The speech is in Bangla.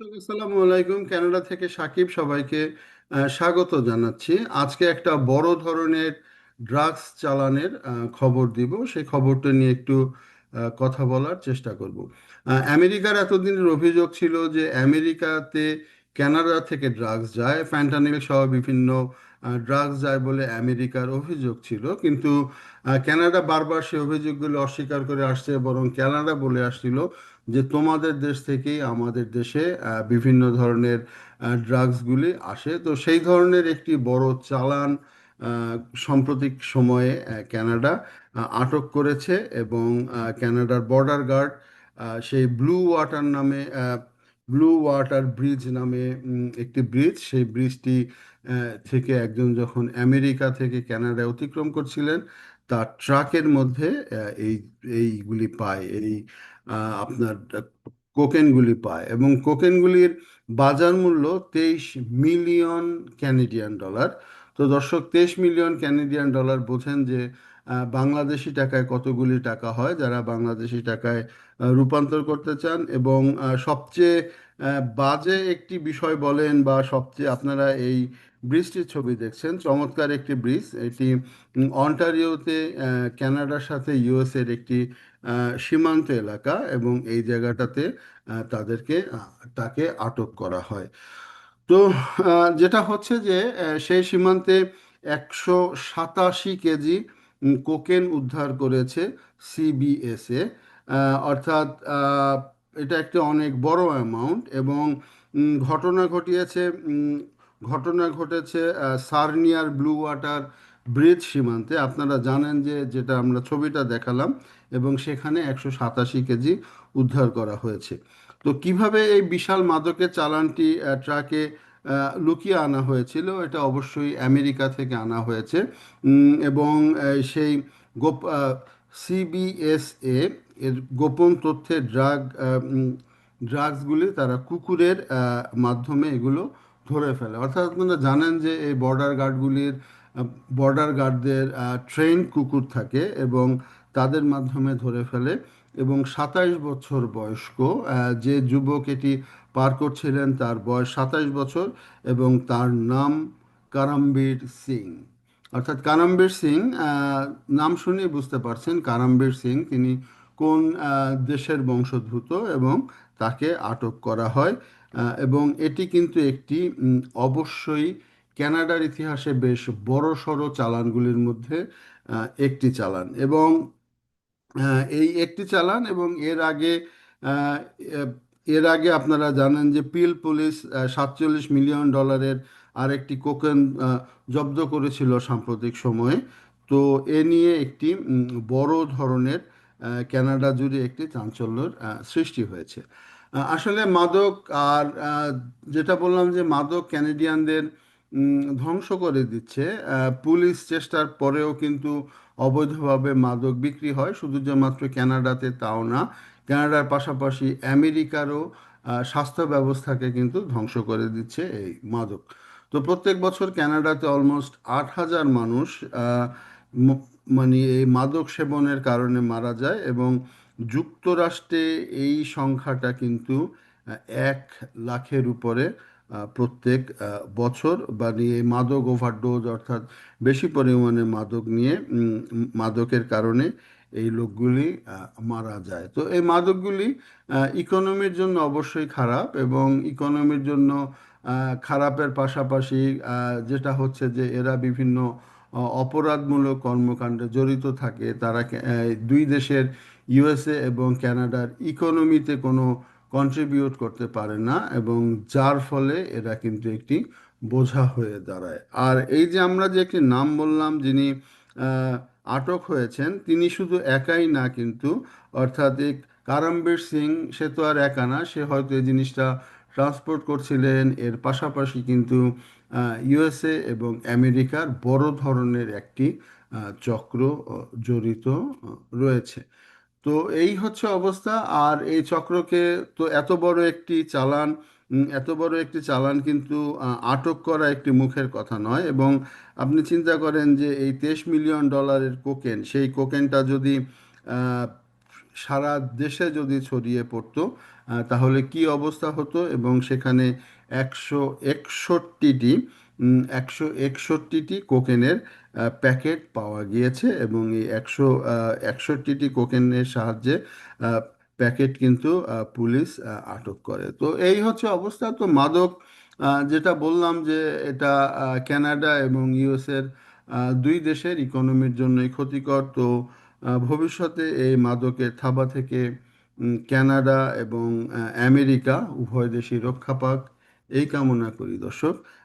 আসসালামু আলাইকুম, কানাডা থেকে সাকিব সবাইকে স্বাগত জানাচ্ছি। আজকে একটা বড় ধরনের ড্রাগস চালানের খবর দিব। সেই খবরটা নিয়ে একটু কথা বলার চেষ্টা করব। আমেরিকার এতদিনের অভিযোগ ছিল যে আমেরিকাতে কানাডা থেকে ড্রাগস যায়, ফ্যান্টানিল সহ বিভিন্ন ড্রাগস যায় বলে আমেরিকার অভিযোগ ছিল। কিন্তু কানাডা বারবার সেই অভিযোগগুলো অস্বীকার করে আসছে, বরং কানাডা বলে আসছিল। যে তোমাদের দেশ থেকেই আমাদের দেশে বিভিন্ন ধরনের ড্রাগসগুলি আসে। তো সেই ধরনের একটি বড় চালান সাম্প্রতিক সময়ে ক্যানাডা আটক করেছে এবং ক্যানাডার বর্ডার গার্ড সেই ব্লু ওয়াটার নামে ব্লু ওয়াটার ব্রিজ নামে একটি ব্রিজ সেই ব্রিজটি থেকে একজন যখন আমেরিকা থেকে কানাডায় অতিক্রম করছিলেন তার ট্রাকের মধ্যে এই, এইগুলি পায়, এই আপনার কোকেনগুলি পায় এবং কোকেনগুলির বাজার মূল্য তেইশ মিলিয়ন ক্যানেডিয়ান ডলার। তো দর্শক, তেইশ মিলিয়ন ক্যানেডিয়ান ডলার বোঝেন যে বাংলাদেশি টাকায় কতগুলি টাকা হয়? যারা বাংলাদেশি টাকায় রূপান্তর করতে চান এবং সবচেয়ে বাজে একটি বিষয় বলেন বা সবচেয়ে আপনারা এই ব্রিজটির ছবি দেখছেন চমৎকার একটি ব্রিজ। এটি অন্টারিওতে আহ, কানাডার সাথে ইউএস এর একটি সীমান্ত এলাকা এবং এই জায়গাটাতে তাদেরকে তাকে আটক করা হয়। তো যেটা হচ্ছে যে সেই সীমান্তে একশো সাতাশি কেজি কোকেন উদ্ধার করেছে সিবিএসএ অর্থাৎ এটা একটা অনেক বড় অ্যামাউন্ট এবং ঘটনা ঘটিয়েছে ঘটনা ঘটেছে সার্নিয়ার ব্লু ওয়াটার ব্রিজ সীমান্তে। আপনারা জানেন যে, যেটা আমরা ছবিটা দেখালাম এবং সেখানে একশো সাতাশি কেজি উদ্ধার করা হয়েছে। তো কীভাবে এই বিশাল মাদকের চালানটি ট্রাকে লুকিয়ে আনা হয়েছিল। এটা অবশ্যই আমেরিকা থেকে আনা হয়েছে। এবং সেই গোপ সিবিএসএ এর গোপন তথ্যে ড্রাগ ড্রাগসগুলি তারা কুকুরের মাধ্যমে এগুলো ধরে ফেলে। অর্থাৎ আপনারা জানেন যে এই বর্ডার গার্ডগুলির বর্ডার গার্ডদের ট্রেন কুকুর থাকে এবং তাদের মাধ্যমে ধরে ফেলে। এবং সাতাইশ বছর বয়স্ক যে যুবক এটি পার করছিলেন তার বয়স সাতাইশ বছর এবং তার নাম কারামবীর সিং। অর্থাৎ কারামবীর সিং নাম শুনে বুঝতে পারছেন কারামবীর সিং তিনি কোন দেশের বংশোদ্ভূত এবং তাকে আটক করা হয় এবং এটি কিন্তু একটি অবশ্যই ক্যানাডার ইতিহাসে বেশ বড়সড় চালানগুলির মধ্যে একটি চালান এবং এই একটি চালান এবং এর আগে এর আগে আপনারা জানেন যে পিল পুলিশ সাতচল্লিশ মিলিয়ন ডলারের আরেকটি কোকেন জব্দ করেছিল সাম্প্রতিক সময়ে। তো এ নিয়ে একটি বড় ধরনের কানাডা জুড়ে একটি চাঞ্চল্যের সৃষ্টি হয়েছে। আসলে মাদক আর যেটা বললাম যে মাদক ক্যানাডিয়ানদের ধ্বংস করে দিচ্ছে। পুলিশ চেষ্টার পরেও কিন্তু অবৈধভাবে মাদক বিক্রি হয়। শুধু যে মাত্র কানাডাতে তাও না কানাডার পাশাপাশি আমেরিকারও স্বাস্থ্য ব্যবস্থাকে কিন্তু ধ্বংস করে দিচ্ছে এই মাদক। তো প্রত্যেক বছর কানাডাতে অলমোস্ট আট হাজার মানুষ মানে এই মাদক সেবনের কারণে মারা যায় এবং যুক্তরাষ্ট্রে এই সংখ্যাটা কিন্তু এক লাখের উপরে প্রত্যেক বছর বা নিয়ে মাদক ওভারডোজ অর্থাৎ বেশি পরিমাণে মাদক নিয়ে মাদকের কারণে এই লোকগুলি মারা যায়। তো এই মাদকগুলি ইকোনমির জন্য অবশ্যই খারাপ এবং ইকোনমির জন্য খারাপের পাশাপাশি যেটা হচ্ছে যে এরা বিভিন্ন অপরাধমূলক কর্মকাণ্ডে জড়িত থাকে। তারা দুই দেশের ইউএসএ এবং ক্যানাডার ইকোনমিতে কোনো কন্ট্রিবিউট করতে পারে না এবং যার ফলে এরা কিন্তু একটি বোঝা হয়ে দাঁড়ায়। আর এই যে আমরা যে একটি নাম বললাম, যিনি আটক হয়েছেন, তিনি শুধু একাই না কিন্তু, অর্থাৎ এই কারামবীর সিং, সে তো আর একা না, সে হয়তো এই জিনিসটা ট্রান্সপোর্ট করছিলেন। এর পাশাপাশি কিন্তু ইউএসএ এবং আমেরিকার বড় ধরনের একটি চক্র জড়িত রয়েছে। তো এই হচ্ছে অবস্থা। আর এই চক্রকে তো এত বড় একটি চালান এত বড় একটি চালান কিন্তু আটক করা একটি মুখের কথা নয়। এবং আপনি চিন্তা করেন যে এই তেইশ মিলিয়ন ডলারের কোকেন, সেই কোকেনটা যদি সারা দেশে যদি ছড়িয়ে পড়তো তাহলে কি অবস্থা হতো? এবং সেখানে একশো একষট্টিটি একশো একষট্টিটি কোকেনের প্যাকেট পাওয়া গিয়েছে এবং এই একশো একষট্টিটি কোকেনের সাহায্যে প্যাকেট কিন্তু পুলিশ আটক করে। তো এই হচ্ছে অবস্থা। তো মাদক যেটা বললাম যে এটা কানাডা এবং ইউএসের দুই দেশের ইকোনমির জন্যই ক্ষতিকর। তো ভবিষ্যতে এই মাদকের থাবা থেকে কানাডা এবং আমেরিকা উভয় দেশই রক্ষা পাক। এই কামনা করি দর্শক।